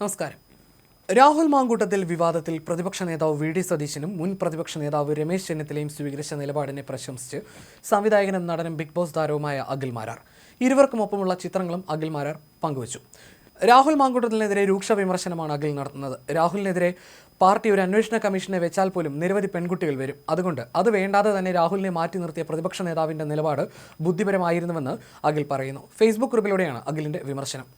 നമസ്കാരം. രാഹുൽ മാങ്കൂട്ടത്തിൽ വിവാദത്തിൽ പ്രതിപക്ഷ നേതാവ് വി ഡി സതീശനും മുൻ പ്രതിപക്ഷ നേതാവ് രമേശ് ചെന്നിത്തലയും സ്വീകരിച്ച നിലപാടിനെ പ്രശംസിച്ച് സംവിധായകനും നടനും ബിഗ് ബോസ് താരവുമായ അഖിൽ മാരാർ. ഇരുവർക്കുമൊപ്പമുള്ള ചിത്രങ്ങളും അഖിൽ മാരാർ പങ്കുവച്ചു. രാഹുൽ മാങ്കൂട്ടത്തിനെതിരെ രൂക്ഷ വിമർശനമാണ് അഖിൽ നടത്തുന്നത്. രാഹുലിനെതിരെ പാർട്ടി ഒരു അന്വേഷണ കമ്മീഷനെ വെച്ചാൽ പോലും നിരവധി പെൺകുട്ടികൾ വരും. അതുകൊണ്ട് അത് വേണ്ടാതെ തന്നെ രാഹുലിനെ മാറ്റി നിർത്തിയ പ്രതിപക്ഷ നേതാവിന്റെ നിലപാട് ബുദ്ധിപരമായിരുന്നുവെന്ന് അഖിൽ പറയുന്നു. ഫേസ്ബുക്ക് ഗ്രൂപ്പിലൂടെയാണ് അഖിലിന്റെ വിമർശനം.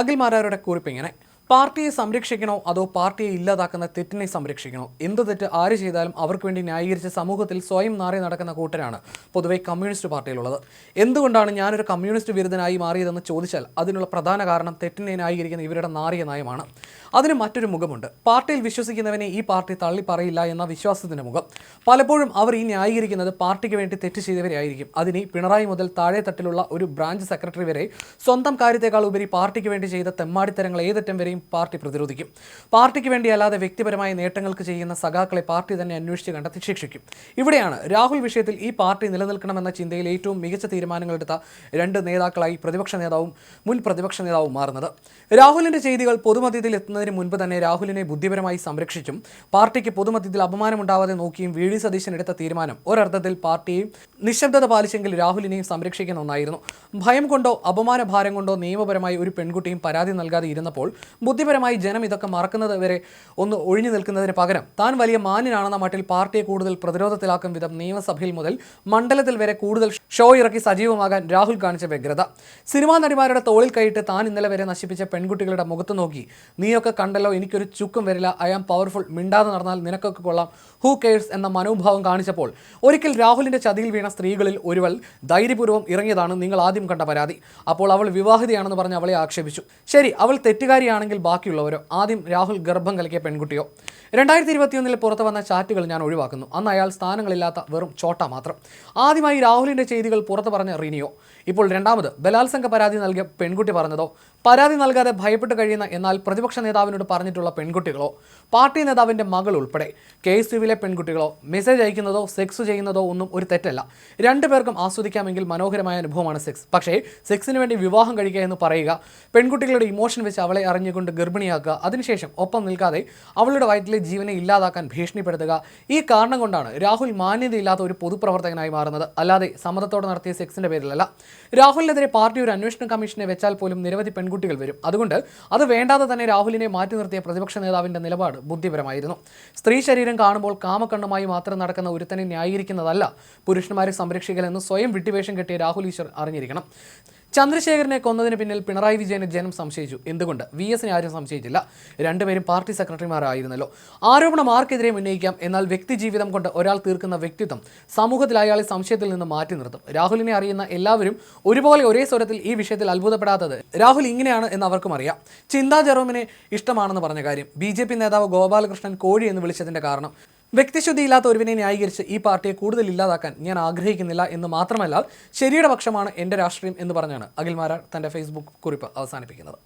അഖിൽ മാരാരുടെ കുറിപ്പ് ഇങ്ങനെ. പാർട്ടിയെ സംരക്ഷിക്കണോ അതോ പാർട്ടിയെ ഇല്ലാതാക്കുന്ന തെറ്റിനെ സംരക്ഷിക്കണോ? എന്ത് തെറ്റ് ആര് ചെയ്താലും അവർക്ക് വേണ്ടി ന്യായീകരിച്ച് സമൂഹത്തിൽ സ്വയം നാറി നടക്കുന്ന കൂട്ടരാണ് പൊതുവെ കമ്മ്യൂണിസ്റ്റ് പാർട്ടിയിലുള്ളത്. എന്തുകൊണ്ടാണ് ഞാനൊരു കമ്മ്യൂണിസ്റ്റ് വിരുദ്ധനായി മാറിയതെന്ന് ചോദിച്ചാൽ അതിനുള്ള പ്രധാന കാരണം തെറ്റിനെ ന്യായീകരിക്കുന്ന ഇവരുടെ നാറിയ നയമാണ്. അതിന് മറ്റൊരു മുഖമുണ്ട്. പാർട്ടിയിൽ വിശ്വസിക്കുന്നവനെ ഈ പാർട്ടി തള്ളി പറയില്ല എന്ന വിശ്വാസത്തിന്റെ മുഖം. പലപ്പോഴും അവർ ഈ ന്യായീകരിക്കുന്നത് പാർട്ടിക്ക് വേണ്ടി തെറ്റ് ചെയ്തവരായിരിക്കും അതിന് പിണറായി മുതൽ താഴെ തട്ടിലുള്ള ഒരു ബ്രാഞ്ച് സെക്രട്ടറി വരെ സ്വന്തം കാര്യത്തെക്കാൾ ഉപരി പാർട്ടിക്ക് വേണ്ടി ചെയ്ത തെമ്മാടിത്തരങ്ങൾ ഏതറ്റം വരെയും പാർട്ടി പ്രതിരോധിക്കും. പാർട്ടിക്ക് വേണ്ടി അല്ലാതെ വ്യക്തിപരമായ നേട്ടങ്ങൾക്ക് ചെയ്യുന്ന സഖാക്കളെ പാർട്ടി തന്നെ അന്വേഷിച്ച് കണ്ടെത്തി ശിക്ഷിക്കും. ഇവിടെയാണ് രാഹുൽ വിഷയത്തിൽ ഈ പാർട്ടി നിലനിൽക്കണമെന്ന ചിന്തയിൽ ഏറ്റവും മികച്ച തീരുമാനങ്ങളെടുത്ത രണ്ട് നേതാക്കളായി പ്രതിപക്ഷ നേതാവും മുൻ പ്രതിപക്ഷ നേതാവും മാറുന്നത്. രാഹുലിന്റെ ചെയ്തികൾ പൊതുമധ്യത്തിൽ എത്തുന്നതിന് മുൻപ് തന്നെ രാഹുലിനെ ബുദ്ധിപരമായി സംരക്ഷിച്ചും പാർട്ടിക്ക് പൊതുമധ്യത്തിൽ അപമാനമുണ്ടാവാതെ നോക്കിയും വി. ഡി. സതീശൻ എടുത്ത തീരുമാനം. ഒരർത്ഥത്തിൽ പാർട്ടിയെയും നിശബ്ദത പാലിച്ചെങ്കിൽ രാഹുലിനെയും സംരക്ഷിക്കുന്ന ഒന്നായിരുന്നു ഭയം കൊണ്ടോ അപമാന ഭാരം കൊണ്ടോ നിയമപരമായി ഒരു പെൺകുട്ടിയും പരാതി നൽകാതെ ഇരുന്നപ്പോൾ ബുദ്ധിപരമായി ജനം ഇതൊക്കെ മറക്കുന്നത് വരെ ഒന്ന് ഒഴിഞ്ഞു നിൽക്കുന്നതിന് പകരം താൻ വലിയ മാന്യനാണെന്ന മട്ടിൽ പാർട്ടിയെ കൂടുതൽ പ്രതിരോധത്തിലാക്കും വിധം നിയമസഭയിൽ മുതൽ മണ്ഡലത്തിൽ വരെ കൂടുതൽ ഷോ ഇറക്കി സജീവമാകാൻ രാഹുൽ കാണിച്ച വ്യഗ്രത. സിനിമാ നടിമാരുടെ തോളിൽ കൈയിട്ട് താൻ ഇന്നലെ വരെ നശിപ്പിച്ച പെൺകുട്ടികളുടെ മുഖത്ത് നോക്കി നീയൊക്കെ കണ്ടല്ലോ എനിക്കൊരു ചുക്കും വരില്ല ഐ ആം പവർഫുൾ മിണ്ടാതെ നടന്നാൽ നിനക്കൊക്കെ കൊള്ളാം ഹൂ കെയർസ് എന്ന മനോഭാവം കാണിച്ചപ്പോൾ ഒരിക്കൽ രാഹുലിന്റെ ചതിയിൽ വീണ സ്ത്രീകളിൽ ഒരുവൾ ധൈര്യപൂർവം ഇറങ്ങിയതാണ് നിങ്ങൾ ആദ്യം കണ്ട പരാതി. അപ്പോൾ അവൾ വിവാഹിതയാണെന്ന് പറഞ്ഞ് അവളെ ആക്ഷേപിച്ചു. ശരി അവൾ തെറ്റുകാരിയാണെങ്കിൽ ബാക്കിയുള്ളവരോ ആദ്യം രാഹുൽ ഗർഭം കലക്കിയ പെൺകുട്ടിയോ? രണ്ടായിരത്തി ഇരുപത്തിയൊന്നിൽ പുറത്തു വന്ന ചാറ്റുകൾ ഞാൻ ഒഴിവാക്കുന്നു. അന്ന് അയാൾ സ്ഥാനങ്ങളില്ലാത്ത വെറും ചോട്ട മാത്രം. ആദ്യമായി രാഹുലിന്റെ ചെയ്തികൾ പുറത്തു പറഞ്ഞ റിനിയോ. ഇപ്പോൾ രണ്ടാമത് ബലാത്സംഗ പരാതി നൽകിയ പെൺകുട്ടി പറഞ്ഞതോ? പരാതി നൽകാതെ ഭയപ്പെട്ട് കഴിയുന്ന എന്നാൽ പ്രതിപക്ഷ നേതാവിനോട് പറഞ്ഞിട്ടുള്ള പെൺകുട്ടികളോ? പാർട്ടി നേതാവിന്റെ മകൾ ഉൾപ്പെടെ കെ എസ് യുവിലെ പെൺകുട്ടികളോ മെസ്സേജ് അയക്കുന്നതോ സെക്സ് ചെയ്യുന്നതോ ഒന്നും ഒരു തെറ്റല്ല. രണ്ടു പേർക്കും ആസ്വദിക്കാമെങ്കിൽ മനോഹരമായ അനുഭവമാണ് സെക്സ്. പക്ഷേ സെക്സിന് വേണ്ടി വിവാഹം കഴിക്കുക എന്ന് പറയുക പെൺകുട്ടികളുടെ ഇമോഷൻ വെച്ച് അവളെ അറിഞ്ഞുകൊണ്ട് ഗർഭിണിയാക്കുക അതിനുശേഷം ഒപ്പം നിൽക്കാതെ അവളുടെ വയറ്റിലെ ജീവനെ ഇല്ലാതാക്കാൻ ഭീഷണിപ്പെടുത്തുക ഈ കാരണം കൊണ്ടാണ് രാഹുൽ മാന്യതയില്ലാത്ത ഒരു പൊതുപ്രവർത്തകനായി മാറുന്നത്. അല്ലാതെ സമ്മതത്തോടെ നടത്തിയ സെക്സിന്റെ പേരിലല്ല. രാഹുലിനെതിരെ പാർട്ടി ഒരു അന്വേഷണ കമ്മീഷനെ വെച്ചാൽ പോലും നിരവധി പെൺകുട്ടികൾ വരും. അതുകൊണ്ട് അത് വേണ്ടാതെ തന്നെ രാഹുലിനെ മാറ്റി നിർത്തിയ പ്രതിപക്ഷ നേതാവിന്റെ നിലപാട് ബുദ്ധിപരമായിരുന്നു. സ്ത്രീ ശരീരം കാണുമ്പോൾ കാമക്കണ്ണുമായി മാത്രം നടക്കുന്ന ഒരുത്തനെ ന്യായീകരിക്കുന്നതല്ല പുരുഷന്മാരെ സംരക്ഷിക്കലെന്ന് സ്വയം വിട്ടുവേഷം കെട്ടിയ രാഹുൽ ഈശ്വർ അറിഞ്ഞിരിക്കണം. ചന്ദ്രശേഖരനെ കൊന്നതിന് പിന്നിൽ പിണറായി വിജയനെ ജനം സംശയിച്ചു. എന്തുകൊണ്ട്? വി എസിനെ ആരും സംശയിച്ചില്ല. രണ്ടുപേരും പാർട്ടി സെക്രട്ടറിമാരായിരുന്നല്ലോ. ആരോപണം ആർക്കെതിരെയും ഉന്നയിക്കാം? എന്നാൽ വ്യക്തി ജീവിതം കൊണ്ട് ഒരാൾ തീർക്കുന്ന വ്യക്തിത്വം സമൂഹത്തിൽ അയാളെ സംശയത്തിൽ നിന്ന് മാറ്റി നിർത്തും. രാഹുലിനെ അറിയുന്ന എല്ലാവരും ഒരുപോലെ ഒരേ സ്വരത്തിൽ ഈ വിഷയത്തിൽ അത്ഭുതപ്പെടാത്തത് രാഹുൽ ഇങ്ങനെയാണ് എന്ന് അവർക്കും അറിയാം. ചിന്താ ജെറോമിനെ ഇഷ്ടമാണെന്ന് പറഞ്ഞ കാര്യം ബി നേതാവ് ഗോപാലകൃഷ്ണൻ കോഴി എന്ന് വിളിച്ചതിന്റെ കാരണം വ്യക്തിശുദ്ധിയില്ലാത്ത ഒരുവിനെ ന്യായീകരിച്ച് ഈ പാർട്ടിയെ കൂടുതൽ ഇല്ലാതാക്കാൻ ഞാൻ ആഗ്രഹിക്കുന്നില്ല എന്ന് മാത്രമല്ല ശരിയുടെ പക്ഷമാണ് എന്റെ രാഷ്ട്രീയം എന്ന് പറഞ്ഞാണ് അഖിൽമാരാർ തന്റെ ഫേസ്ബുക്ക് കുറിപ്പ് അവസാനിപ്പിക്കുന്നത്.